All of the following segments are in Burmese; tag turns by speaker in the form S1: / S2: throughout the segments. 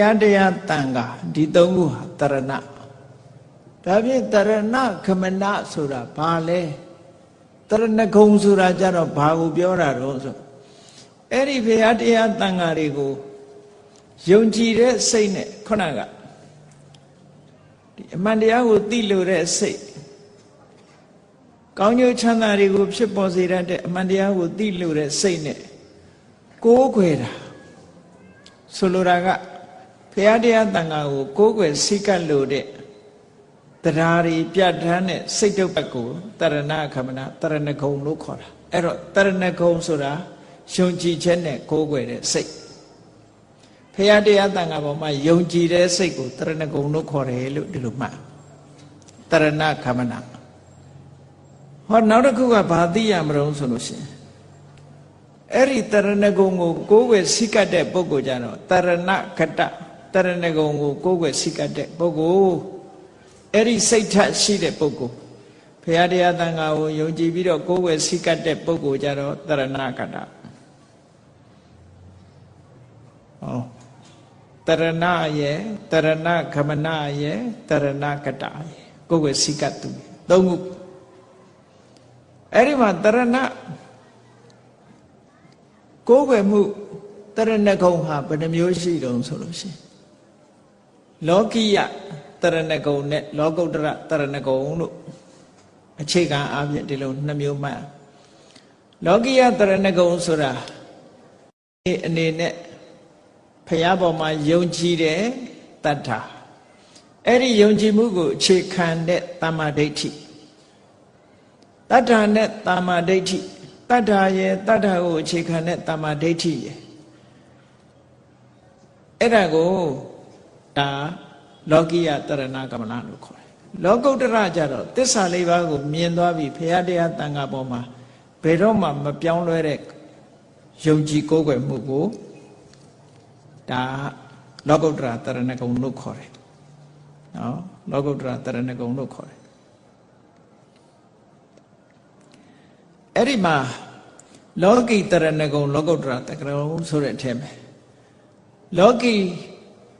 S1: ယတရားတန်ခါဒီသုံးခုဟာတရဏဒါဖြင့်တရဏခမနဆိုတာဘာလဲတရဏဂုံဆိုတာကြတော့ဘာကိုပြောတာတော့ဆိုအဲ့ဒီဘုရားတရားတန်ခါတွေကိုယုံကြည်တဲ့စိတ်နဲ့ခုနကဒီအမှန်တရားကိုသိလို့တဲ့စိတ်ကောင်းကျိုးချမ်းသာတွေကိုဖြစ်ပေါ်စေတတ်တဲ့အမှန်တရားကိုသိလို့တဲ့စိတ်နဲ့ကိုးကွယ်တာဆိုလိုတာကဘု ရားတရားတန်ခါကိုကိုးကွယ်စိတ်ကပ်လို့တဲ့တရားတွေပြဋ္ဌာန်းတဲ့စိတ်တုပ်ပတ်ကိုတရဏခမနာတရဏဂုံလို့ခေါ်တာအဲ့တော့တရဏဂုံဆိုတာယုံကြည်ချက်နဲ့ကိုးကွယ်တဲ့စိတ်ဘုရားတရားတန်ခါပေါ်မှာယုံကြည်တဲ့စိတ်ကိုတရဏဂုံလို့ခေါ်တယ်လို့ဒီလိုမှတ်တရဏခမနာဟောနောက်တစ်ခုကဘာသိရမလို့ဆိုလို့ရှိရင်အဲ့ဒီတရဏဂုံကိုကိုးကွယ်စိတ်ကပ်တဲ့ပုဂ္ဂိုလ်ကြတော့တရဏခတတ ရဏဂုံကိုကိုးကွယ်စိတ်ကပ်တဲ့ပုဂ္ဂိုလ်အဲ့ဒီစိတ်ထက်ရှိတဲ့ပုဂ္ဂိုလ်ဘုရားတရားတန်ခါကိုယုံကြည်ပြီးတော့ကိုးကွယ်စိတ်ကပ်တဲ့ပုဂ္ဂိုလ်ကြတော့တရဏခတဟောတရဏရဲ့တရဏခမနရဲ့တရဏကတရဲ့ကိုယ်ွယ်စိကတ်သူသုံးခုအဲ့ဒီမှာတရဏကိုယ်ွယ်မှုတရဏဂုံဟာဘယ်နှမျိုးရှိတုံးဆိုလို့ရှိရင် လောကိယတရဏဂုံနဲ့လောကုတ္တရတရဏဂုံလို့အခြေခံအပြင်ဒီလိုနှစ်မျိုးမှတ်လောကိယတရဏဂုံဆိုတာဒီအနေနဲ့ဖះပေါ်မှာယုံကြည်တဲ့တတ္ထာအဲ့ဒီယုံကြည်မှုကိုအခြေခံတဲ့တမ္မာဒိဋ္ဌိတတ္ထာနဲ့တမ္မာဒိဋ္ဌိတတ္ထာရဲ့တတ္ထာကိုအခြေခံတဲ့တမ္မာဒိဋ္ဌိရဲ့အဲ့ဒါကို ဒါလောကိယတရဏကမလလို့ခေါ်တယ်လောကုတ္တရကြတော့တစ္ဆာလေးပါးကိုမြင်သွားပြီဖះတရားတန်ခါပေါ်မှာဘယ်တော့မှမပြောင်းလဲတဲ့ယုံကြည်ကိုးကွယ်မှုကိုဒါလောကုတ္တရာတရဏဂုံလို့ခေါ်တယ်နော်လောကုတ္တရာတရဏဂုံလို့ခေါ်တယ်အဲ့ဒီမှာလောကီတရဏဂုံလောကုတ္တရာတရဏဂုံဆိုတဲ့အထက်မှာလောကီ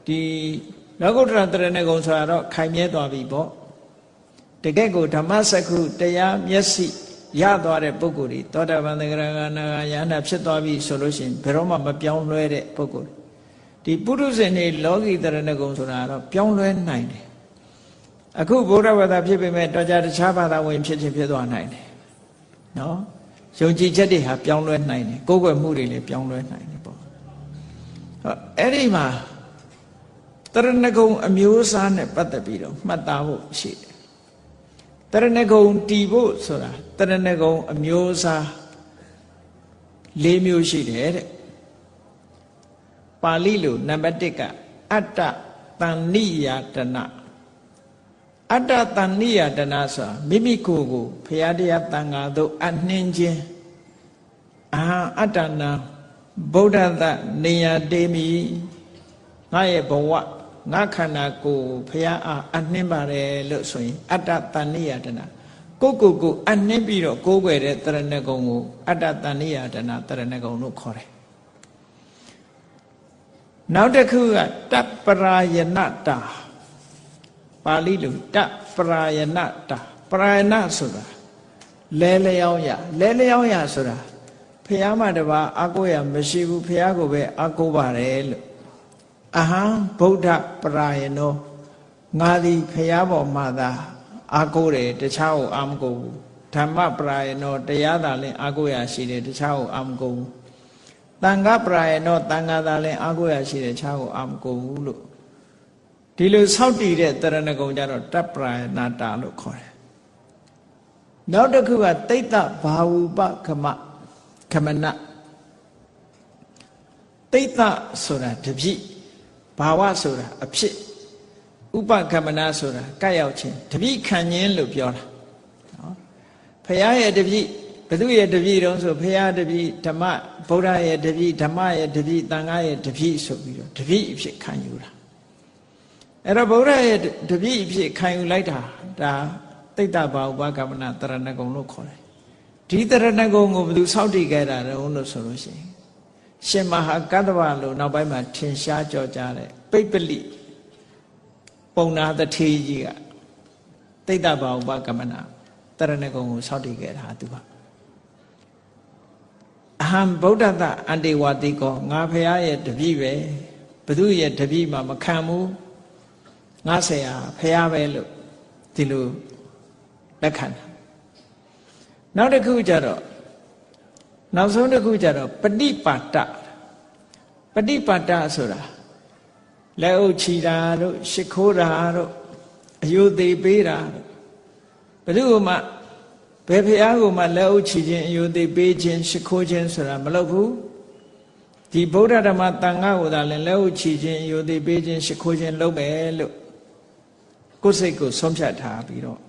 S1: ဒီလောကုတ္တရာတရဏဂုံဆိုတာတော့ခိုင်မြဲသွားပြီပေါ့တကယ့်ကိုဓမ္မစကုတရားမျက်စိရသွားတဲ့ပုဂ္ဂိုလ်တွေသောတာပန်သဂရဂနာယန္တာဖြစ်သွားပြီဆိုလို့ရှိရင်ဘယ်တော့မှမပြောင်းလဲတဲ့ပုဂ္ဂိုလ်ဒီပုရုဇဉ်တွေလောကီတရဏဂုံဆိုတာတော့ပြောင်းလဲနိုင်တယ်အခုဗုဒ္ဓဘာသာဖြစ်ပေမဲ့တော့ကြတခြားဘာသာဝင်ဖြစ်ချင်းဖြစ်သွားနိုင်တယ်နော်ယုံကြည်ချက်တွေဟာပြောင်းလဲနိုင်တယ်ကိုယ်ွယ်မှုတွေလည်းပြောင်းလဲနိုင်တယ်ပေါ့ဟောအဲ့ဒီမှာတ ရဏဂုံအမျိုးအစားနဲ့ပတ်သက်ပြီးတော့မှတ်သားဖို့ရှိတယ်တရဏဂုံတီဖို့ဆိုတာတရဏဂုံအမျိုးအစား၄မျိုးရှိတယ်တဲ့ပါဠိလိုနံပါတ်1ကအတ္တတန်နိယတနာအတ္တတန်နိယတနာဆိုတာမိမိကိုယ်ကိုဘုရားတရားတန်ခါတို့အနှင်းခြင်းအာအတ္တနာဗုဒ္ဓသနေယတေမိငါရဲ့ဘဝ ငါခန္ဓာကိုယ်ဘုရားအားအနှင်းပါတယ်လို့ဆိုရင်အတ္တတန်နိယတနာကိုကိုကိုအနှင်းပြီးတော့ကိုးကွယ်တဲ့တရဏဂုံကိုအတ္တတန်နိယတနာတရဏဂုံလို့ခေါ်တယ်နောက်တစ်ခုကတပ္ပရာယနတာပါဠိလိုတပ္ပရာယနတာပရာယနဆိုတာလဲလျောင်းရလဲလျောင်းရဆိုတာဖះမတပါအာကိုရမရှိဘူးဖះကိုပဲအာကိုပါတယ်လို့ အဟံဗုဒ္ဓပရာယနောငါသည်ဖះပေါ်မှာသာအာကိုတယ်တခြားကိုအာမကိုဘူးဓမ္မပရာယနောတရားသာလင်အာကိုရရှိတယ်တခြားကိုအာမကိုဘူးတန်ခပရာယနောတန်ခါသာလည်းအာကိုရရှိတဲ့ခြားကိုအာမကိုဘူးလို့ဒီလိုဆောက်တည်တဲ့တရဏဂုံကြတော့တပ္ပရာယနာတာလို့ခေါ်တယ်နောက်တစ်ခုကတိတ်တဘာဝုပခမခမနတိတ်တဆိုတာတပြိ ဘာဝဆိုတာအဖြစ်ဥပကမနာဆိုတာကတ်ရောက်ခြင်းတပြိခံခြင်းလို့ပြောတာနော်ဖရာရဲ့တပြိဘသူရဲ့တပည့်တုံးဆိုဖရာတပည့်ဓမ္မဗုဒ္ဓရဲ့တပည့်ဓမ္မရဲ့တပည့်တန်ခါရဲ့တပည့်ဆိုပြီးတော့တပည့်အဖြစ်ခံယူတာအဲ့တော့ဗုဒ္ဓရဲ့တပည့်အဖြစ်ခံယူလိုက်တာဒါတိတ်တဘာဥပကမနာတရဏဂုံလို့ခေါ်တယ်ဒီတရဏဂုံကိုဘယ်သူစောင့်တည်ခဲ့တာလဲလို့ဆိုလို့ရှိရင် ရှင်မဟာကတ္တဗလို့နောက်ပိုင်းမှာထင်ရှားကြော်ကြတဲ့ပိပလိပုံနာတထေကြီးကတိတ်တဘာဥပကမနာတရဏဂုံကိုစောင့်တည်ခဲ့တာသူကအဟံဗုဒ္ဓတအန္တေဝတိကောငါဖရာရဲ့တပည့်ပဲဘသူရဲ့တပည့်မှမခံဘူးငါဆရာဖရာပဲလို့ဒီလိုလက်ခံတာနောက်တစ်ခုကျတော့ နောက်ဆုံးတစ်ခုကျတော့ပฏิပါတပฏิပါတဆိုတာလက်အုပ်ချီတာတို့ရှ िख ိုးတာတို့အယုသေးပေးတာတို့ဘယ်သူမှဘယ်ဖះကိုမှလက်အုပ်ချီခြင်းအယုသေးပေးခြင်းရှ िख ိုးခြင်းဆိုတာမလုပ်ဘူးဒီဗုဒ္ဓဓမ္မတန်ခါကိုသာလည်းလက်အုပ်ချီခြင်းအယုသေးပေးခြင်းရှ िख ိုးခြင်းလုပ်မယ်လို့ကိုယ်စိတ်ကိုဆုံးဖြတ်ထားပြီးတော့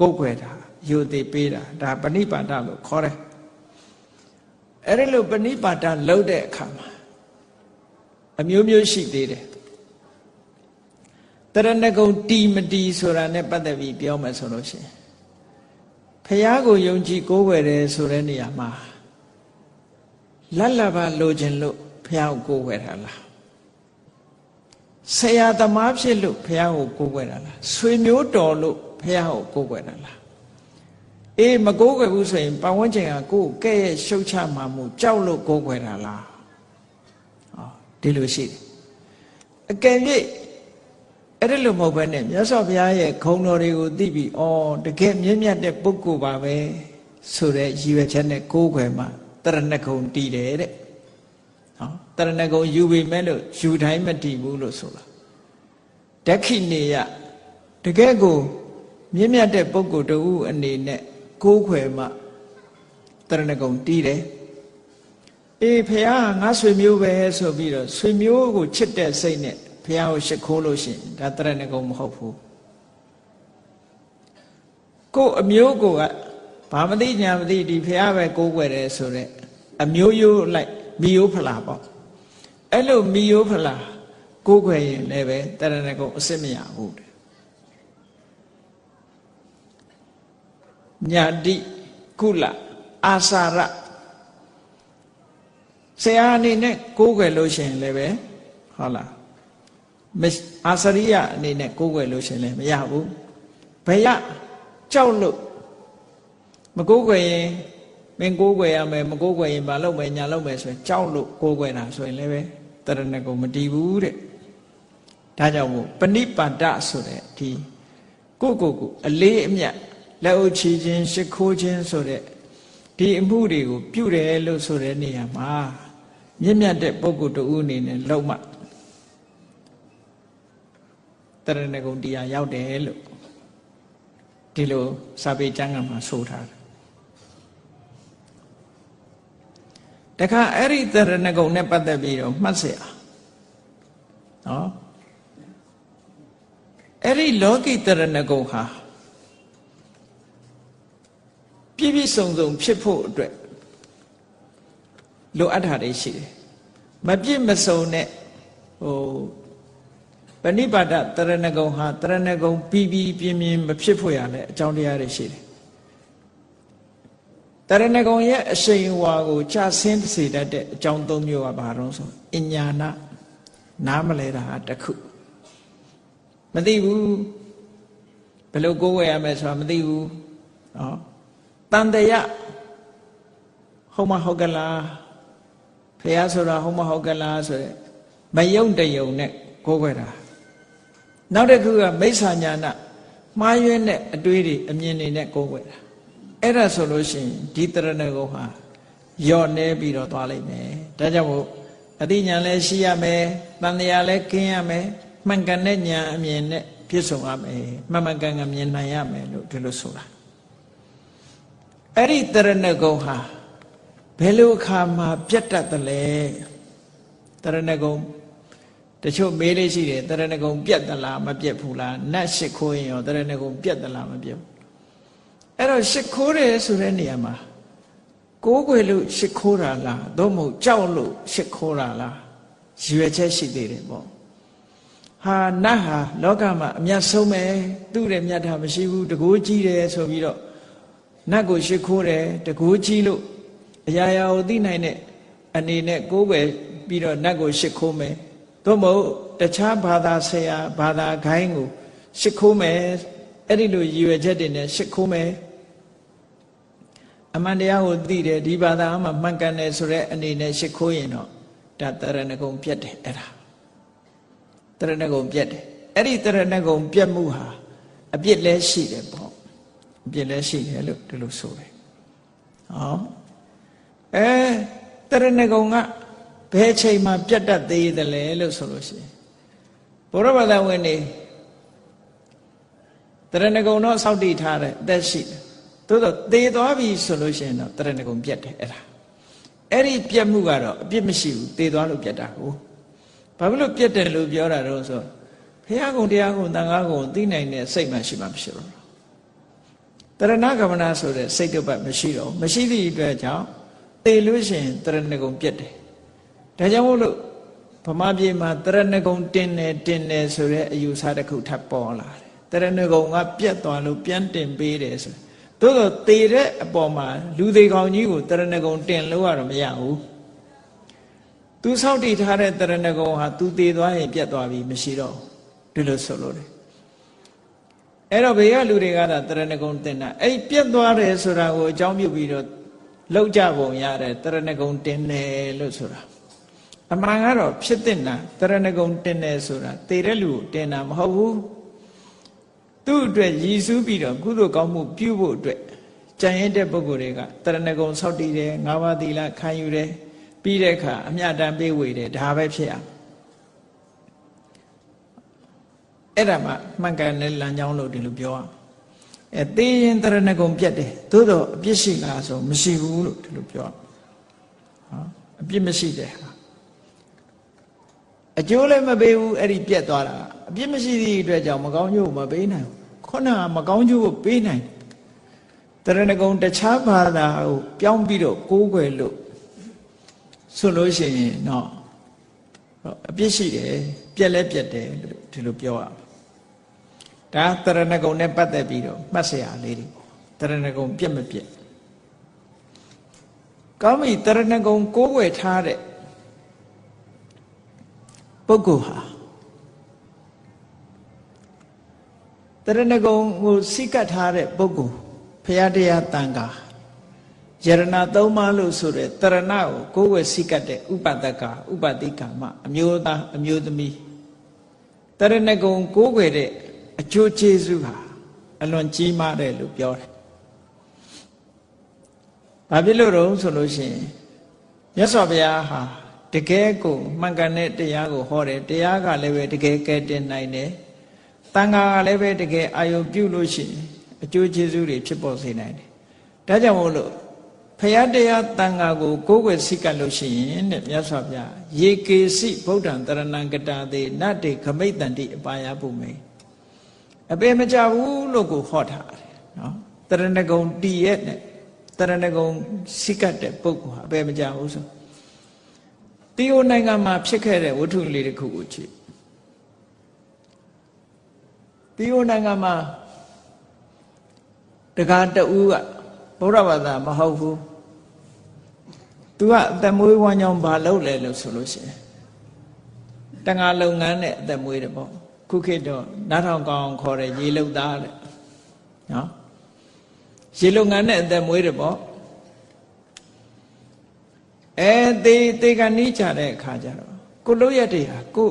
S1: ကိုယ်ွယ်တာယုသေးပေးတာဒါပဏိပါဒလို့ခေါ်တယ် အဲ့ဒီလိုပဏိပါဒလုပ်တဲ့အခါမှာအမျိုးမျိုးရှိသေးတယ်တရဏဂုံတီမတီဆိုတာနဲ့ပတ်သက်ပြီးပြောမယ်ဆိုလို့ရှိရင်ဖះကိုယုံကြည်ကိုးကွယ်တယ်ဆိုတဲ့နေရာမှာလတ်လဘလိုချင်လို့ဖះကိုကိုးကွယ်တာလားဆရာသမားဖြစ်လို့ဖះကိုကိုးကွယ်တာလားဆွေမျိုးတော်လို့ဖះကိုကိုးကွယ်တာလား အေးမကိုးကွယ်ဘူးဆိုရင်ပတ်ဝန်းကျင်ကကိုယ်ကဲ့ရဲ့ရှုတ်ချမှာမှုကြောက်လို့ကိုးကွယ်တာလားဟောဒီလိုရှိတယ်အကယ်၍အဲ့ဒါလိုမဟုတ်ဘဲနဲ့မြတ်စွာဘုရားရဲ့ခုံတော်တွေကိုသိပြီးဩတကယ်မြင့်မြတ်တဲ့ပုဂ္ဂိုလ်ပါပဲဆိုတဲ့ရည်ရွယ်ချက်နဲ့ကိုးကွယ်မှတရဏဂုံတည်တယ်တဲ့ဟောတရဏဂုံယူပြီမဲ့လို့ယူတိုင်းမတည်ဘူးလို့ဆိုတာဒက္ခိနေယတကယ်ကိုမြင့်မြတ်တဲ့ပုဂ္ဂိုလ်တူအနေနဲ့ ကိုးခွယ်မှတရဏဂုံတီးတယ်အေးဖះငါဆွေမျိုးပဲဆိုပြီးတော့ဆွေမျိုးကိုချစ်တဲ့စိတ်နဲ့ဖះကိုရှ िख ိုးလို့ရှိရင်ဒါတရဏဂုံမဟုတ်ဘူးကိုအမျိုးကိုကဘာမသိညာမသိဒီဖះပဲကိုးကွယ်တယ်ဆိုတော့အမျိုးရိုးလိုက်မိယိုးဖလာပေါ့အဲ့လိုမိယိုးဖလာကိုးကွယ်ရင်လည်းပဲတရဏဂုံအစ်စ်မရဘူး ညာတိကုလအာစာရဆရာအနေနဲ့ကိုးကွယ်လို့ရှိရင်လည်းပဲဟုတ်လားအာစရိယအနေနဲ့ကိုးကွယ်လို့ရှိရင်လည်းမရဘူးဘယ်ရကြောက်လို့မကိုးကွယ်ရင်မင်းကိုးကွယ်ရမယ်မကိုးကွယ်ရင်မလုပ်မယ်ညာလုပ်မယ်ဆိုရင်ကြောက်လို့ကိုးကွယ်တာဆိုရင်လည်းပဲတရဏဂုံမတည်ဘူးတဲ့ဒါကြောင့်မို့ပဏိပါဒဆိုတဲ့ဒီကိုကိုကိုအလေးအမြတ် လက်အုပ်ချီခြင်းရှ िख ိုးခြင်းဆိုတဲ့ဒီအမှုတွေကိုပြုတယ်လို့ဆိုတဲ့နေရာမှာမြင့်မြတ်တဲ့ပုဂ္ဂိုလ်တူအနေနဲ့လောက်မှတရဏဂုံတရားရောက်တယ်လို့ဒီလိုစာပေကျမ်းဂန်မှာဆိုထားတယ်တခါအဲ့ဒီတရဏဂုံနဲ့ပတ်သက်ပြီးတော့မှတ်เสียနော်အဲ့ဒီလောကီတရဏဂုံဟာ ပြည့်ပြည့်စုံစုံဖြစ်ဖို့အတွက်လိုအပ်တာတွေရှိတယ်မပြည့်မစုံတဲ့ဟိုပဏိပါဒတရဏဂုံဟာတရဏဂုံပြီးပြီးပြင်းပြင်းမဖြစ်ဖို့ရလဲအကြောင်းတရားတွေရှိတယ်တရဏဂုံရဲ့အရှိန်ဝါကိုချဆင်းစေတတ်တဲ့အကြောင်းသုံးမျိုးကဘာလို့ဆိုအညာနာနားမလဲတာတခုမသိဘူးဘယ်လိုကိုးဝယ်ရမယ်ဆိုတာမသိဘူးနော် တန်တရာဟုတ်မဟုတ်ကလားဖះဆိုတာဟုတ်မဟုတ်ကလားဆိုရယ်မယုံတယုံနဲ့ကိုးခွဲတာနောက်တစ်ခုကမိစ္ဆာညာနာမှားယွင်းတဲ့အတွေးတွေအမြင်တွေနဲ့ကိုးခွဲတာအဲ့ဒါဆိုလို့ရှိရင်ဒီတရဏဂုံဟာယော့နေပြီးတော့သွားလိမ့်မယ်ဒါကြောင့်မို့အတိညာလည်းရှိရမယ်တန်တရားလည်းကင်းရမယ်မှန်ကန်တဲ့ညာအမြင်နဲ့ပြည့်စုံရမယ်မှန်မှန်ကန်ကန်မြင်နိုင်ရမယ်လို့ဒီလိုဆိုတာ အဲ့ဒီတရဏဂုံဟာဘယ်လိုအခါမှာပြတ်တတ်တယ်လဲတရဏဂုံတချို့မေးလေးရှိတယ်တရဏဂုံပြတ်သလားမပြတ်ဘူးလားနတ်ရှိခိုးရင်ရောတရဏဂုံပြတ်သလားမပြတ်ဘူးအဲ့တော့ရှိခိုးတယ်ဆိုတဲ့နေရာမှာကိုးကွယ်လို့ရှိခိုးတာလားသို့မဟုတ်ကြောက်လို့ရှိခိုးတာလားရွယ်ချက်ရှိသေးတယ်ပေါ့ဟာနတ်ဟာလောကမှာအမျက်ဆုံးပဲသူ့ရဲ့မြတ်တာမရှိဘူးတကိုးကြီးတယ်ဆိုပြီးတော့ နတ်ကိုရှ िख ိုးတယ်တကူကြီးလို့အရာရာကိုသိနိုင်တဲ့ အနေနဲ့ကိုးကွယ်ပြီးတော့နတ်ကိုရှ िख ိုးမယ်သို့မဟုတ်တခြားဘာသာဆရာဘာသာခိုင်းကိုရှ िख ိုးမယ်အဲ့ဒီလိုရည်ရွယ်ချက်တွေနဲ့ရှ िख ိုးမယ်အမှန်တရားကိုသိတယ်ဒီဘာသာမှာမှန်ကန်တယ်ဆိုတဲ့အနေနဲ့ရှ िख ိုးရင်တော့ဒါတရဏဂုံပြတ်တယ်အဲ့ဒါတရဏဂုံပြတ်တယ်အဲ့ဒီတရဏဂုံပြတ်မှုဟာအပြစ်လဲရှိတယ်ပေါ့ အပြစ်လဲရှိတယ်လို့ဒီလိုဆိုတယ်ဟောအဲတရဏဂုံကဘယ်ချိန်မှပြတ်တတ်သေးတယ်လဲလို့ဆိုလို့ရှိရင်ဘုရားဘာသာဝင်နေတရဏဂုံတော့စောက်တည်ထားတယ်အသက်ရှိတယ်သို့တော့သေသွားပြီဆိုလို့ရှိရင်တော့တရဏဂုံပြတ်တယ်အဲ့ဒါအဲ့ဒီပြတ်မှုကတော့အပြစ်မရှိဘူးသေသွားလို့ပြတ်တာကိုဘာဖြစ်လို့ပြတ်တယ်လို့ပြောတာတော့ဆိုဘုရားကုံတရားကုံတန်ခါကုံသိနိုင်တဲ့စိတ်မှရှိမှမရှိတော့ တရဏဂမနာဆိုတဲ့စိတ်တုပ်ပတ်မရှိတော့မရှိသည့်အတွက်ကြောင့်သေလို့ရှိရင်တရဏဂုံပြတ်တယ်ဒါကြောင့်မို့လို့ဗမာပြည်မှာတရဏဂုံတင်တယ်တင်တယ်ဆိုတဲ့အယူဆတစ်ခုထပ်ပေါ်လာတယ်တရဏဂုံကပြတ်သွားလို့ပြန်တင်ပေးတယ်ဆိုသို့တော့သေတဲ့အပေါ်မှာလူသေးကောင်ကြီးကိုတရဏဂုံတင်လို့ရတော့မရဘူးသူစောင့်တည်ထားတဲ့တရဏဂုံဟာသူသေသွားရင်ပြတ်သွားပြီမရှိတော့ဒီလိုဆိုလို့တယ် အဲ့တော့ဘေးကလူတွေကသာတရဏဂုံတင်တာအဲ့ပြတ်သွားတယ်ဆိုတာကိုအကြောင်းပြုပြီးတော့လောက်ကြပုံရတယ်တရဏဂုံတင်တယ်လို့ဆိုတာအမှန်ကတော့ဖြစ်တဲ့နာတရဏဂုံတင်တယ်ဆိုတာသေတဲ့လူကိုတင်တာမဟုတ်ဘူးသူ့အတွက်ရည်စူးပြီးတော့ကုသိုလ်ကောင်းမှုပြုဖို့အတွက်ကြံရင်တဲ့ပုဂ္ဂိုလ်တွေကတရဏဂုံဆောက်တည်တယ်ငါးပါးသီလခံယူတယ်ပြီးတဲ့အခါအမြတ်တမ်းပေးဝေတယ်ဒါပဲဖြစ်အောင် အဲ့ဒါမှမှန်ကန်တဲ့လမ်းကြောင်းလို့ဒီလိုပြောအောင်အဲသေရင်တရဏဂုံပြတ်တယ်သို့တော့အပြစ်ရှိလားဆိုမရှိဘူးလို့ဒီလိုပြောအောင်ဟောအပြစ်မရှိတဲ့ဟာအကျိုးလည်းမပေးဘူးအဲ့ဒီပြက်သွားတာအပြစ်မရှိသည့်အတွက်ကြောင့်မကောင်းကျိုးမပေးနိုင်ဘူးခုနကမကောင်းကျိုးကိုပေးနိုင်တရဏဂုံတခြားဘာသာကိုပြောင်းပြီးတော့ကိုးကွယ်လို့ဆိုလို့ရှိရင်တော့အပြစ်ရှိတယ်ပြက်လဲပြက်တယ်လို့ဒီလိုပြောရမှာ ဒါတရဏဂုံနဲ့ပတ်သက်ပြီးတော့မှတ်စရာလေးတွေတရဏဂုံပြက်မပြက်ကောင်းပြီတရဏဂုံကိုးွယ်ထားတဲ့ပုဂ္ဂိုလ်ဟာတရဏဂုံကိုစိကတ်ထားတဲ့ပုဂ္ဂိုလ်ဖရာတရားတန်ခါယရဏသုံးပါလို့ဆိုတဲ့တရဏကိုကိုယ်ဝယ်စိကတ်တဲ့ဥပဒကဥပတိကမအမျိုးသားအမျိုးသမီးတရဏဂုံကိုယ်ွယ်တဲ့ အကျိုးကျေးဇူးဟာအလွန်ကြီးမားတယ်လို့ပြောတယ်။ဘာဖြစ်လို့တော့ဆိုလို့ရှိရင်မြတ်စွာဘုရားဟာတကယ်ကိုမှန်ကန်တဲ့တရားကိုဟောတယ်တရားကလည်းပဲတကယ်ကဲတင်နိုင်တယ်။တန်ခါကလည်းပဲတကယ်အာယုပြုလို့ရှိရင်အကျိုးကျေးဇူးတွေဖြစ်ပေါ်စေနိုင်တယ်။ဒါကြောင့်မို့လို့ဖယားတရားတန်ခါကိုကိုးကွယ်စိတ်ကပ်လို့ရှိရင်တဲ့မြတ်စွာဘုရားယေကေစီဗုဒ္ဓံတရဏံကတာသေးနတ္တေခမိတ်တန္တိအပါယပုမေ အပေမကြဘူးလို့ကိုဟောထားတယ်နော်တရဏဂုံတည်ရဲ့နဲ့တရဏဂုံစိတ်ကပ်တဲ့ပုဂ္ဂိုလ်ဟာအပေမကြဘူးဆိုတီယိုနိုင်ငံမှာဖြစ်ခဲ့တဲ့ဝတ္ထုလေးတစ်ခုကိုကြည့်တီယိုနိုင်ငံမှာတကားတူကဗုဒ္ဓဘာသာမဟုတ်ဘူးသူကအသက်မွေးဝမ်းကြောင်းဘာလုပ်လဲလို့ဆိုလို့ရှိရင်တန်ဃာလုပ်ငန်းနဲ့အသက်မွေးတယ်ပေါ့ ခုခေတ်တော့နားထောင်ကောင်းခေါ်တယ်ရေလုတ်သားတဲ့နော်ရေလုပ်ငန်းနဲ့အသက်မွေးတယ်ပေါ့အဲတေတေကနီးကြတဲ့အခါကျတော့ကိုလို့ရတဲ့ဟာကို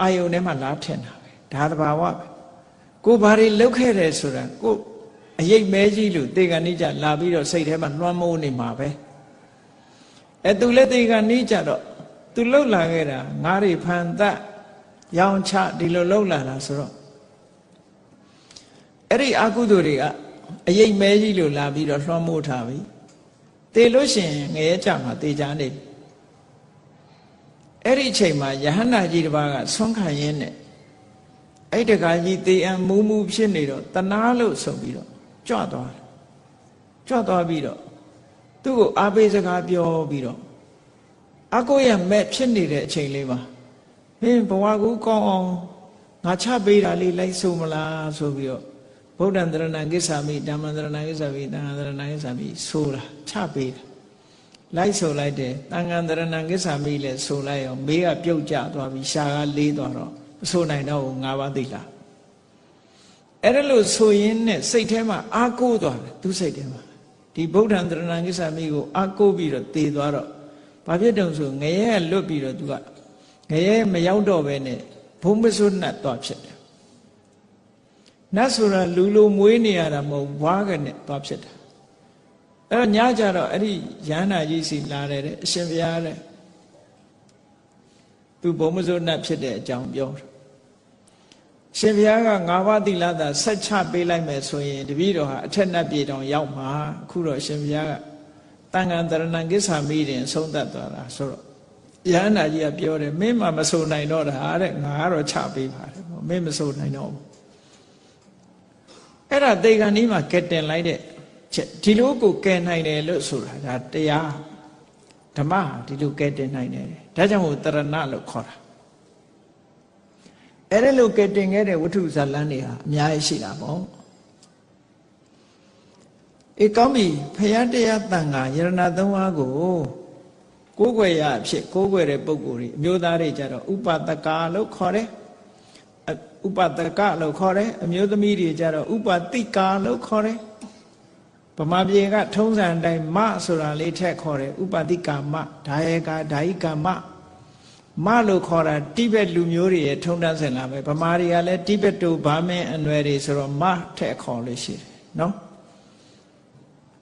S1: အာယုန်ထဲမှာလားထင်တာပဲဒါသဘာဝပဲကိုဘာတွေလုပ်ခဲ့တယ်ဆိုတာကိုအယိတ်မဲကြီးလို့တေကနီးကြလာပြီးတော့စိတ်ထဲမှာလွှမ်းမိုးနေမှာပဲအဲသူလည်းတေကနီးကြတော့သူလှုပ်လာခဲ့တာငါးတွေဖန်သတ် ရောင်ချဒီလိုလှုပ်လာတာဆိုတော့အဲ့ဒီအကုသိုလ်တွေကအယိတ်မဲကြီးလို့လာပြီးတော့လွှမ်းမိုးထားပြီတေလို့ရှိရင်ငရဲကြမှာတေချာနေအဲ့ဒီအချိန်မှာယဟန္တာကြီးတစ်ပါးကဆွမ်းခံရင်းနဲ့အဲ့တကာကြီးတေအံမူးမူးဖြစ်နေတော့တနာလို့ဆိုပြီးတော့ကြွသွားတယ်ကြွသွားပြီးတော့သူ့ကိုအားပေးစကားပြောပြီးတော့အကိုရမဲ့ဖြစ်နေတဲ့အချိန်လေးမှာ ဟင်းဘဝကူကောင်းအောင်ငါချပေးတာလေးလိုက်ဆိုမလားဆိုပြီးတော့ဗုဒ္ဓံတရဏံကိစ္ဆာမိဓမ္မံတရဏံကိစ္ဆာမိသံဃာတရဏံကိစ္ဆာမိဆိုတာချပေးတာလိုက်ဆိုလိုက်တယ်တန်ခံတရဏံကိစ္ဆာမိလဲဆိုလိုက်ရောမေးကပြုတ်ကျသွားပြီရှာကလေးသွားတော့မဆိုနိုင်တော့ဘူး၅ပါးသိလားအဲ့ဒါလို့ဆိုရင်းနဲ့စိတ်ထဲမှာအာကိုးသွားတယ်သူစိတ်ထဲမှာဒီဗုဒ္ဓံတရဏံကိစ္ဆာမိကိုအာကိုးပြီးတော့တည်သွားတော့ဘာဖြစ်တုံဆိုငရဲကလွတ်ပြီးတော့သူက ငရဲမရောက်တော့ပဲနဲ့ဘုံမစွတ်နတ်သွားဖြစ်တယ်နတ်ဆိုတာလူလိုမွေးနေရတာမဟုတ်ဝါးကနဲ့သွားဖြစ်တာအဲ့တော့ညကြတော့အဲ့ဒီရဟန္တာကြီးစီလာတယ်တဲ့အရှင်ဘုရားတဲ့သူဘုံမစိုးနတ်ဖြစ်တဲ့အကြောင်းပြောတယ်ရှင်ဘုရားကငါးပါးသီလသာဆက်ချပေးလိုက်မယ်ဆိုရင်တပည့်တော်ဟာအထက်နတ်ပြည်တော်ရောက်မှာအခုတော့ရှင်ဘုရားကတန်ခါတရဏံကိစ္ဆာမိတင်ဆုံးသက်သွားတာဆိုတော့ ရဟန္တာကြီးကပြောတယ်မင်းမမဆိုနိုင်တော့တာတဲ့ငါကတော့ချပေးပါတယ်မင်းမဆိုနိုင်တော့ဘူးအဲ့ဒါတေဂန်ဒီမှာကက်တင်လိုက်တဲ့ချက်ဒီလိုကိုကယ်နိုင်တယ်လို့ဆိုတာဒါတရားဓမ္မဒီလိုကယ်တင်နိုင်တယ်ဒါကြောင့်မို့တရဏလို့ခေါ်တာအဲ့ဒါလို့ကယ်တင်ခဲ့တဲ့ဝတ္ထုဇာလန်းတွေဟာအများကြီးရှိတာပေါ့အေးကောင်းပြီဖရာတရားတန်ခါယရဏသုံးပါးကို ကိုးကွယ်ရအဖြစ်ကိုးကွယ်တဲ့ပုံကိုယ်တွေအမျိုးသားတွေကြတော့ဥပတကာလို့ခေါ်တယ်ဥပတကလို့ခေါ်တယ်အမျိုးသမီးတွေကြတော့ဥပတိကာလို့ခေါ်တယ်ဗမာပြည်ကထုံးစံအတိုင်းမဆိုတာလေးထက်ခေါ်တယ်ဥပတိကာမဒါယေကာဓာယိကာမမလို့ခေါ်တာတိဘက်လူမျိုးတွေရဲ့ထုံးတမ်းစင်လာပဲဗမာတွေကလည်းတိဘက်တူဗာမင်းအနွယ်တွေဆိုတော့မထက်ခေါ်လို့ရှိတယ်နော်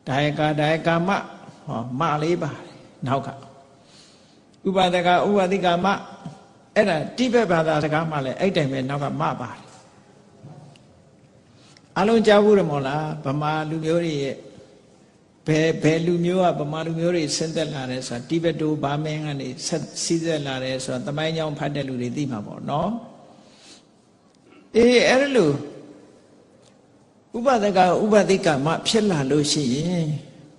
S1: ဒါယေကာဒါယေကာမဟောမလေးပါတယ်နောက်က ဥပဒကဥပတိကာမအဲ့ဒါတိဘက်ဘာသာစကားမှလည်းအဲ့တိုင်ပဲနောက်ကမပါတယ်အလုံးကြားဘူးရမို့လားဗမာလူမျိုးတွေရဲ့ဘယ်ဘယ်လူမျိုးကဗမာလူမျိုးတွေဆင်းသက်လာတယ်ဆိုတာတိဘက်တိုဘာမင်းကနေဆက်စီးသက်လာတယ်ဆိုတာတမိုင်းကြောင်းဖတ်တဲ့လူတွေသိမှာပေါ့နော်အေးအဲ့လိုဥပဒကဥပတိကမှဖြစ်လာလို့ရှိရင်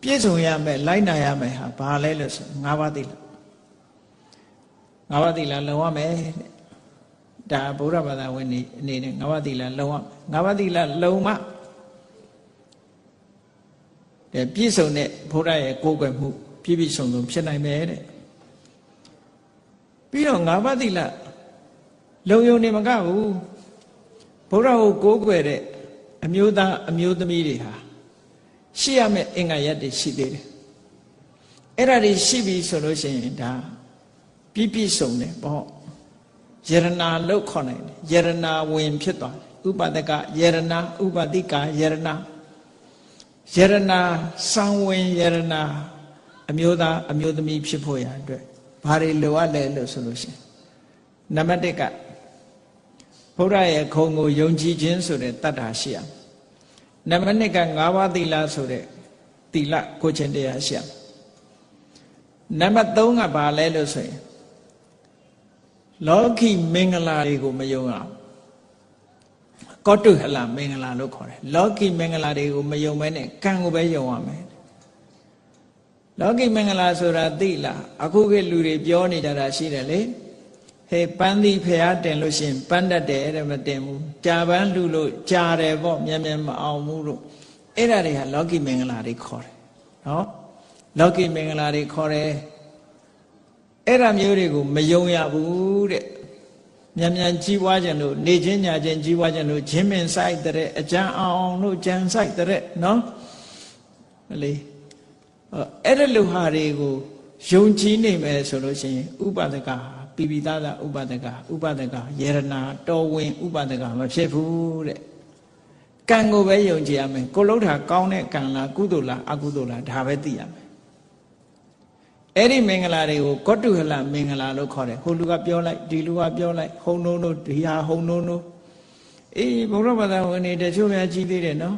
S1: ပြည့်စုံရမယ်လိုက်နာရမယ်ဟာဘာလဲလို့ဆို၅ပါးသိလား ငါးပါးသီလလုံရမယ်ဒါဗုဒ္ဓဘာသာဝင်နေအနေနဲ့ငါးပါးသီလလုံရငါးပါးသီလလုံမှတဲ့ပြည့်စုံတဲ့ဘုရားရဲ့ကိုယ်ကွယ်မှုပြည့်ပြည့်စုံစုံဖြစ်နိုင်မယ်တဲ့ပြီးတော့ငါးပါးသီလလုံယုံနေမကဘူးဘုရားကိုကိုးကွယ်တဲ့အမျိုးသားအမျိုးသမီးတွေဟာရှိရမယ့်အင်္ဂါရက်တွေရှိသေးတယ်အဲ့ဒါတွေရှိပြီဆိုလို့ရှိရင်ဒါ ပြည့်ပြည့်စုံတယ်ပေါ့ယရနာလို့ခေါ်နိုင်တယ်ယရနာဝင်ဖြစ်သွားတယ်ဥပဒကယရနာဥပတိကယရနာယရနာစံဝင်ယရနာအမျိုးသားအမျိုးသမီးဖြစ်ဖို့ရအတွက်ဘာတွေလိုအပ်လဲလို့ဆိုလို့ရှိရင်နံပါတ်1ကဘုရားရဲ့ခုံကိုယုံကြည်ခြင်းဆိုတဲ့တတ္တာရှိရနံပါတ်2က၅ပါးသီလဆိုတဲ့သီလကိုခြင်းတရားရှိရနံပါတ်3ကဘာလဲလို့ဆိုရင် လောကီမင်္ဂလာတွေကိုမယုံအောင်ကောတုဟလမင်္ဂလာလို့ခေါ်တယ်လောကီမင်္ဂလာတွေကိုမယုံမဲနဲ့ကံကိုပဲယုံရမယ်လောကီမင်္ဂလာဆိုတာသိလားအခုကလူတွေပြောနေကြတာရှိတယ်လေဟေးပန်းသီးဖျားတင်လို့ရှိရင်ပန်းတတ်တယ်တဲ့မတင်ဘူးကြာပန်းလူလို့ကြာတယ်ပေါ့မြန်မြန်မအောင်ဘူးလို့အဲ့ဒါတွေဟာလောကီမင်္ဂလာတွေခေါ်တယ်နော်လောကီမင်္ဂလာတွေခေါ်တယ် အဲ့ဒါမျိုးတွေကိုမယုံရဘူးတဲ့မြန်မြန်ကြီးပွားခြင်းလို့နေချင်းညာချင်းကြီးပွားခြင်းလို့ဂျင်းမင်ဆိုင်တဲ့အကြံအောင်လို့ကြံဆိုင်တဲ့နော်မလေးအဲ့ဒါလူဟာတွေကိုယုံကြည်နေမယ်ဆိုလို့ရှိရင်ဥပဒကပိပိသားသာဥပဒကဥပဒကယေရနာတော်ဝင်ဥပဒကမဖြစ်ဘူးတဲ့ကံကိုပဲယုံကြည်ရမယ်ကိုလှုပ်တာကောင်းတဲ့ကံလားကုသိုလ်လားအကုသိုလ်လားဒါပဲသိရမယ် အဲ့ဒီမင်္ဂလာတွေကိုကောတုဟလမင်္ဂလာလို့ခေါ်တယ်ဟိုလူကပြောလိုက်ဒီလူကပြောလိုက်ဟုံနှုံးတို့ဒီဟာဟုံနှုံးတို့အေးဘုရားဘာသာဝင်တွေတချို့များကြီးသေးတယ်နော်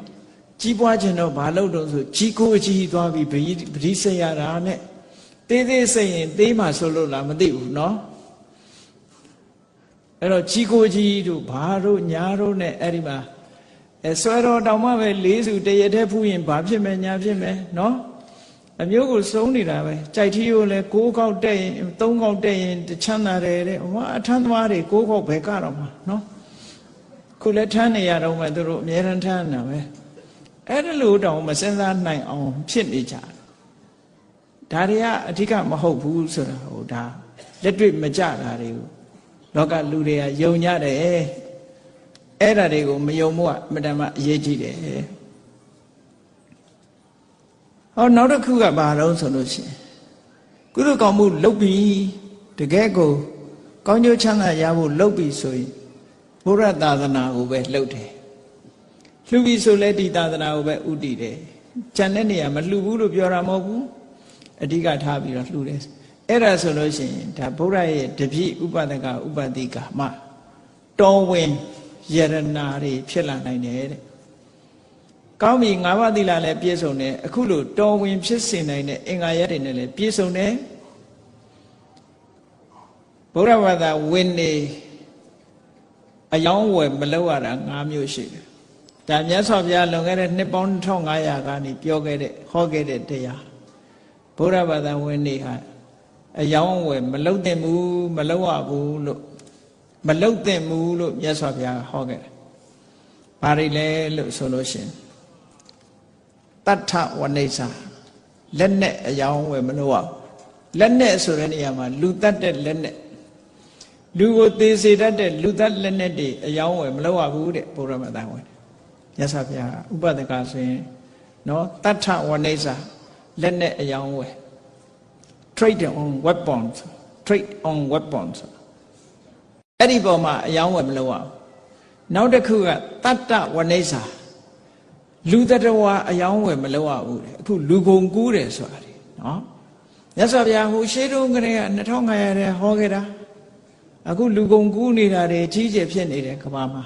S1: ကြီးပွားခြင်းတော့ဘာလို့တော့ဆိုကြီးကိုအကြီးသွားပြီးပရိပရိစိတ်ရတာနဲ့သေးသေးစိတ်ရင်သေးမှဆိုလို့လားမသိဘူးနော်အဲ့တော့ကြီးကိုကြီးတို့ဘာတို့ညာတို့နဲ့အဲ့ဒီမှာအဲဆွဲတော်တောင်မှပဲလေးစုတရတဲ့ဖူးရင်ဘာဖြစ်မယ်ညာဖြစ်မယ်နော် အမျိုးကိုစုံနေတာပဲကြိုက်ထီးကိုလည်း၉ခေါက်တက်ရင်၃ခေါက်တက်ရင်တချမ်းသာတယ်တဲ့ဟောအထမ်းသမားတွေ၉ခေါက်ပဲကတော့မှာနော်ခုလည်းထမ်းနေရတော့မှသူတို့အများရန်ထမ်းနေတာပဲအဲ့ဒါလို့တောင်မစင်စားနိုင်အောင်ဖြစ်နေကြဒါတွေကအဓိကမဟုတ်ဘူးဆိုတာဟိုဒါလက်တွေ့မကြတာတွေကိုလောကလူတွေကယုံကြတယ်အဲ့ဒါတွေကိုမယုံမှုကအမတန်မှအရေးကြီးတယ် ဟောနောက်တစ်ခုကဘာလို့ဆိုလို့ရှိရင်ကုသိုလ်ကောင်းမှုလုပ်ပြီးတကယ်ကိုကောင်းကျိုးချမ်းသာရဖို့လုပ်ပြီးဆိုရင်ဘုရားသာသနာကိုပဲလုပ်တယ်လှူပြီးဆိုလဲဒီသာသနာကိုပဲဥတည်တယ်ကြံတဲ့နေရာမလှူဘူးလို့ပြောတာမဟုတ်ဘူးအဓိကထားပြီးတော့လှူတယ်အဲ့ဒါဆိုလို့ရှိရင်ဒါဘုရားရဲ့တပြည့်ဥပဒကဥပတိကမှတော်ဝင်ယရနာတွေဖြစ်လာနိုင်တယ်တဲ့ ကောင်းပြီငါးပါးသီလလည်းပြည့်စုံတယ်အခုလို့တော်ဝင်ဖြစ်စေနိုင်တဲ့အင်္ဂါရတွေနဲ့လည်းပြည့်စုံတယ်ဘုရားဘာသာဝင်နေအယောင်းဝယ်မလောက်ရတာ၅မျိုးရှိတယ်ဒါမြတ်စွာဘုရားလွန်ခဲ့တဲ့နှစ်ပေါင်း1500ကနေပြောခဲ့တဲ့ဟောခဲ့တဲ့တရားဘုရားဘာသာဝင်နေဟာအယောင်းဝယ်မလောက်တဲ့ဘူးမလောက်ရဘူးလို့မလောက်တဲ့ဘူးလို့မြတ်စွာဘုရားဟောခဲ့တယ်။ဘာတွေလဲလို့ဆိုလို့ရှိရင် တတ္ထဝနိစ္စလက်နဲ့အယောင်းဝယ်မလို့အောင်လက်နဲ့ဆိုတဲ့နေရာမှာလူတတ်တဲ့လက်နဲ့လူကိုသေစေတတ်တဲ့လူတတ်လက်နဲ့တွေအယောင်းဝယ်မလို့ရဘူးတဲ့ဘုရားမသာဝင်ရသဗျာဥပဒကဆိုရင်နော်တတ္ထဝနိစ္စလက်နဲ့အယောင်းဝယ် trade on weapons trade on weapons အဲ့ဒီပေါ်မှာအယောင်းဝယ်မလို့အောင်နောက်တစ်ခုကတတ္တဝနိစ္စ လူတတဝါအယောင်းဝယ်မလို့ရဘူးတဲ့အခုလူကုန်ကူးတယ်ဆိုတာဒီနော်မြတ်စွာဘုရားဟိုရှေးတုန်းကတည်းက2500တဲ့ဟောခဲ့တာအခုလူကုန်ကူးနေတာတွေကြီးကျယ်ဖြစ်နေတယ်ကမ္ဘာမှာ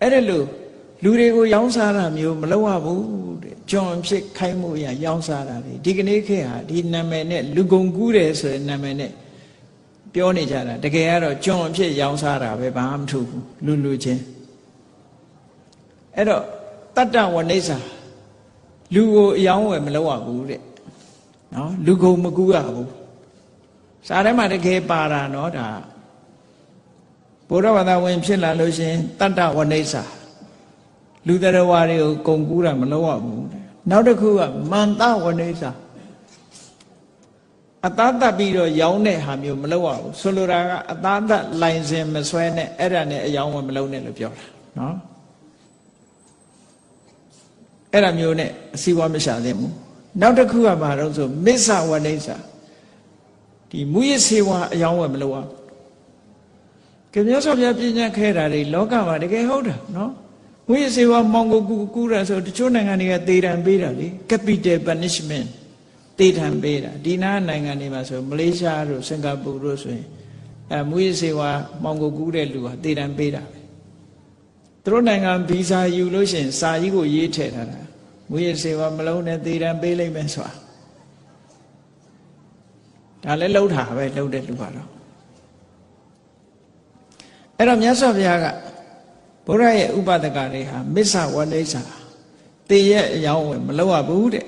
S1: အဲ့ဒါလို့လူတွေကိုရောင်းစားတာမျိုးမလုပ်ရဘူးတဲ့ကျွန်ဖြစ်ခိုင်းမှုရရောင်းစားတာတွေဒီကနေ့ခေတ်ဟာဒီနာမည်နဲ့လူကုန်ကူးတယ်ဆိုတဲ့နာမည်နဲ့ပြောနေကြတာတကယ်ကတော့ကျွန်အဖြစ်ရောင်းစားတာပဲဘာမှမထူဘူးလူလူချင်းအဲ့တော့ တတ္တဝနိစ္စလူကိုအယောင်းဝယ်မလုပ်ရဘူးတဲ့နော်လူကုန်မကူးရဘူးစာထဲမှာတကယ်ပါတာနော်ဒါဘုရားဘာသာဝင်ဖြစ်လာလို့ရှင်တတ္တဝနိစ္စလူတော်ဝါတွေကိုကုံကူးတာမလုပ်ရဘူးတဲ့နောက်တစ်ခုကမန္တဝနိစ္စအသားတက်ပြီးတော့ရောင်းတဲ့ဟာမျိုးမလုပ်ရဘူးဆိုလိုတာကအသားတက်လိုင်စင်မဆွဲနဲ့အဲ့ဒါနဲ့အယောင်းဝယ်မလုပ်နဲ့လို့ပြောတာနော် အဲ့ဒါမျိုးနဲ့အစည်းအဝါမရှာသင့်ဘူးနောက်တစ်ခုကဘာလို့ဆိုမစ္ဆဝနိစ္စဒီမူရစေဝါအယောင်းဝယ်မလုပ်ရဘူးကမြတ်စွာဘုရားပြညာခဲတာတွေလောကမှာတကယ်ဟုတ်တာနော်မူရစေဝါမောင်ကိုကူကူတာဆိုတချို့နိုင်ငံတွေကသေတံပေးတာလေ capital punishment သေတံပေးတာဒီနာနိုင်ငံတွေမှာဆိုမလေးရှားတို့စင်ကာပူတို့ဆိုရင်အဲမူရစေဝါမောင်ကိုကူတဲ့လူဟာသေတံပေးတာပဲသူတို့နိုင်ငံဗီဇာယူလို့ရှိရင်စာကြီးကိုရေးထည့်ထားတာ မူရစေဝါမလုံးနဲ့သေတံပေးလိုက်မယ်ဆိုတာဒါလည်းလှုပ်တာပဲလှုပ်တဲ့လူကတော့အဲ့တော့မြတ်စွာဘုရားကဘုရားရဲ့ဥပဒကတွေဟာမစ္ဆဝဋိစ္ဆာတေရဲ့အယောင်းဝင်မလောက်ရဘူးတဲ့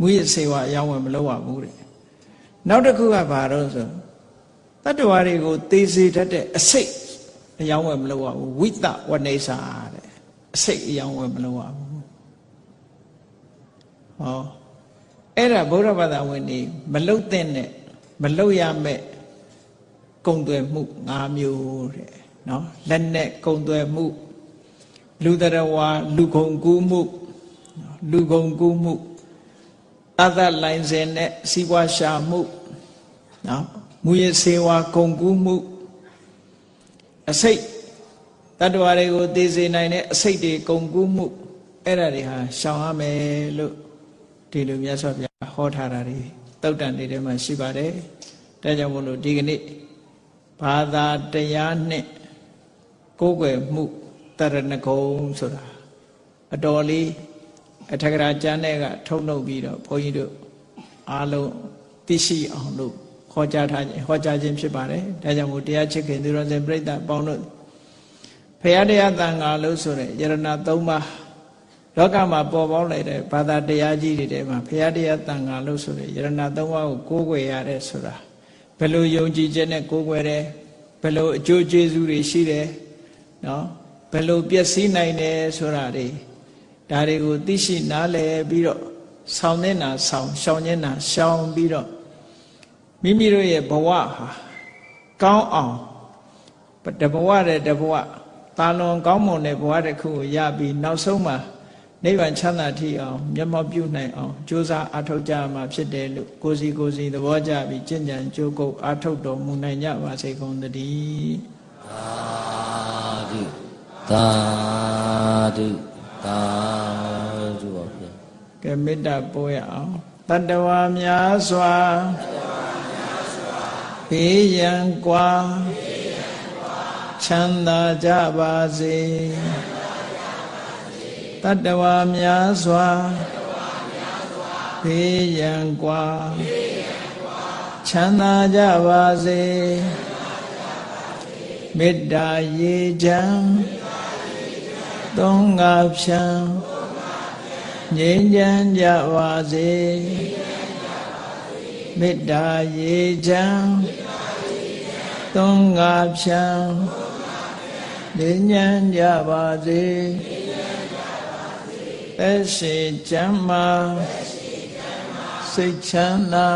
S1: မူရစေဝအယောင်းဝင်မလောက်ရဘူးတဲ့နောက်တစ်ခုကဘာတော့ဆိုတတ္တဝါတွေကိုသေစေတတ်တဲ့အစိတ်အယောင်းဝင်မလောက်ရဘူးဝိတဝဏိစ္ဆာတဲ့အစိတ်အယောင်းဝင်မလောက်ရဘူး ဟောအဲ့ဒါဘုရားဘာသာဝင်နေမလုတ်တဲ့နဲ့မလုတ်ရမဲ့ကုံသွယ်မှု၅မျိုးတဲ့နော်လက်နဲ့ကုံသွယ်မှုလူတရဝါလူခုံကူးမှုလူခုံကူးမှုအသက်လိုင်းစင်နဲ့စီးပွားရှာမှုနော်မူရစေဝါကုံကူးမှုအစိတ်တတ္တဝါတွေကိုသိစေနိုင်တဲ့အစိတ်တွေကုံကူးမှုအဲ့ဒါတွေဟာရှောင်ရမယ်လို့ ဒီလိုမြတ်စွာဘုရားဟောထားတာတွေတုတ်တန်တွေထဲမှာရှိပါတယ်ဒါကြောင့်မို့လို့ဒီကနေ့ဘာသာတရားနဲ့ကိုယ်ွယ်မှုတရဏဂုံဆိုတာအတော်လေးအထက်ကရာကျမ်းတဲ့ကထုတ်နှုတ်ပြီးတော့ဘုန်းကြီးတို့အားလုံးသိရှိအောင်လို့ဟောကြားထားခြင်းဟောကြားခြင်းဖြစ်ပါတယ်ဒါကြောင့်မို့တရားချစ်ခင်သူတော်စင်ပြိဿပေါင်းတို့ဖရာတရားတန်ခါလို့ဆိုတဲ့ယရဏသုံးပါး လောကမှာပေါ်ပေါက်လိုက်တဲ့ဘာသာတရားကြီးတွေထဲမှာဖရာတရားတန်ခါလို့ဆိုတဲ့ယရဏသုံးပါးကိုကိုးကွယ်ရတဲ့ဆိုတာဘယ်လိုယုံကြည်ခြင်းနဲ့ကိုးကွယ်တယ်ဘယ်လိုအကျိုးကျေးဇူးတွေရှိတယ်နော်ဘယ်လိုပျက်စီးနိုင်တယ်ဆိုတာတွေဒါတွေကိုသိရှိနားလည်ပြီးတော့ဆောင်းနေတာဆောင်းရှောင်နေတာရှောင်ပြီးတော့မိမိတို့ရဲ့ဘဝဟာကောင်းအောင်တဘဝတဲ့တဘဝတာလွန်ကောင်းမွန်တဲ့ဘဝတစ်ခုကိုရပြီးနောက်ဆုံးမှာ နိဗ္ဗာန်ချမ်းသာထိအောင်မျက်မှောက်ပြုနိုင်အောင်ကြိုးစားအားထုတ်ကြမှာဖြစ်တယ်လို့ကိုစီကိုစီသဘောကျပြီးကျင့်ကြံကြိုးကုပ်အားထုတ်တော်မူနိုင်ကြပါစေကုန်သတည်း
S2: သာဓုသာဓုသာဓုပါဗျာ
S1: ကဲမေတ္တာပို့ရအောင်တတ္တဝါများစွာဘေးရန်ကွာချမ်းသာကြပါစေ တတ္တဝါများစွာဘေးရန်ကွာချမ်းသာကြပါစေမေတ္တာရေချမ်းသုံးငါဖြံငြိမ်းချမ်းကြပါစေမေတ္တာရေချမ်းသုံးငါဖြံငြိမ်းချမ်းကြပါစေ သက်ရှိချမ်းမာစိတ်ချမ်းသာ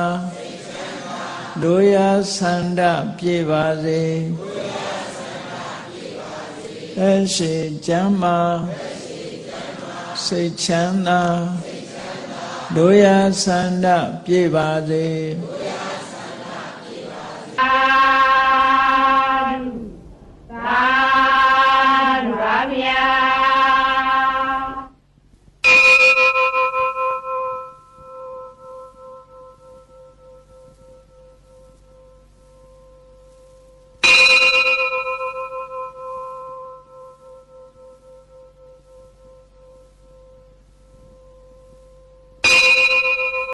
S1: ဒုရဆန္ဒပြေပါစေသက်ရှိချမ်းမာစိတ်ချမ်းသာဒုရဆန္ဒပြေပါစေ